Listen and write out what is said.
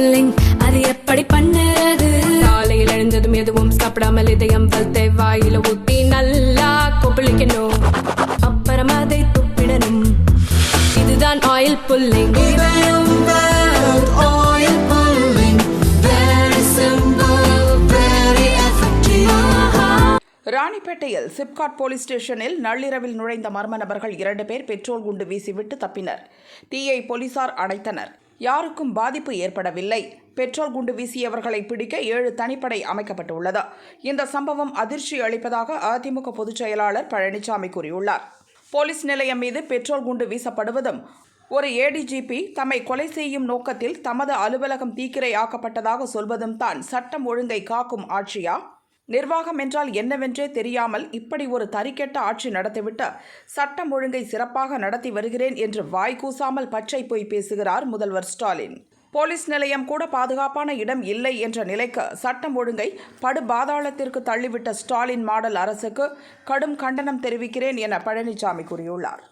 Pulling அது எப்படி பண்ணுறது காலையில் எழுந்ததும் எதுவும் சாப்பிடாமல் இதயம் வளர்த்தை வாயில ஊத்தி நல்லா கொப்பளிக்கணும் அப்புறம் அதை துப்பிடணும் இதுதான் oil pulling oil pulling. Very simple, very effective. ராணிப்பேட்டையில் சிப்காட் போலீஸ் ஸ்டேஷனில் நள்ளிரவில் நுழைந்த மர்ம நபர்கள் இரண்டு பேர் பெட்ரோல் குண்டு வீசிவிட்டு தப்பினர் தீயை போலீசார் அணைத்தனர் யாருக்கும் பாதிப்பு ஏற்படவில்லை. பெட்ரோல் குண்டு வீசியவர்களை பிடிக்க ஏழு தனிப்படை அமைக்கப்பட்டுள்ளது. இந்த சம்பவம் அதிர்ச்சி அளிப்பதாக அதிமுக பொதுச் செயலாளர் பழனிசாமி கூறியுள்ளார். போலீஸ் நிலையம் மீது பெட்ரோல் குண்டு வீசப்படுவதும் ஒரு ஏடிஜிபி தம்மை கொலை செய்யும் நோக்கத்தில் தமது அலுவலகம் தீக்கிரையாக்கப்பட்டதாக சொல்வதும் தான் சட்டம் ஒழுங்கை காக்கும் ஆட்சியா? நிர்வாகம் என்றால் என்னவென்றே தெரியாமல் இப்படி ஒரு தறிக்கெட்ட ஆட்சி நடத்திவிட்டு சட்டம் ஒழுங்கை சிறப்பாக நடத்தி வருகிறேன் என்று வாய் கூசாமல் பச்சை போய் பேசுகிறார் முதல்வர் ஸ்டாலின். போலீஸ் நிலையம் கூட பாதுகாப்பான இடம் இல்லை என்ற நிலைக்கு சட்டம் ஒழுங்கை படுபாதாளத்திற்கு தள்ளிவிட்ட ஸ்டாலின் மாடல் அரசுக்கு கடும் கண்டனம் தெரிவிக்கிறேன் என பழனிசாமி கூறியுள்ளார்.